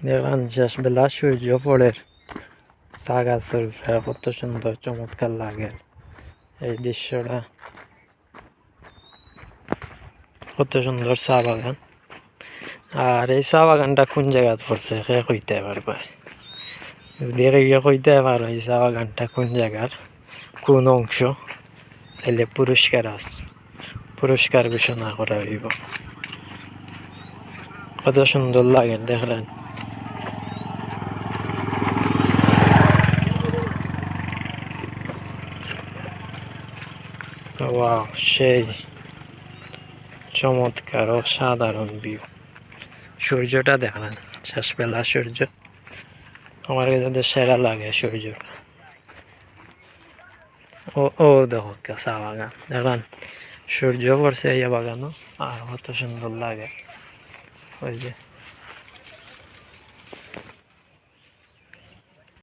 দেখলাম শেষবেলা সূর্য পড়ে চা গাছের উপরে কত সুন্দর চমৎকার লাগে এই দৃশ্যটা কত সুন্দর চা বাগান আর এই চা বাগানটা কোন জায়গায় পড়ছে সে কইতে পারবে যদি কেউ কইতে পারো এই চা বাগানটা কোন জায়গার কোন অংশ তাহলে পুরস্কার আছে পুরস্কার ঘোষণা করা হইব কত সুন্দর লাগে দেখলেন ওয়াও সেই চমৎকার, অসাধারণ ভিউ সূর্যটা দেখলেন, শেষবেলা সূর্য। আমার কাছে সেরা লাগে সূর্য। ও ও, দেখো চা বাগান। দেখলেন, সূর্য পড়ছে এই বাগানও আর কত সুন্দর লাগে। ওই যে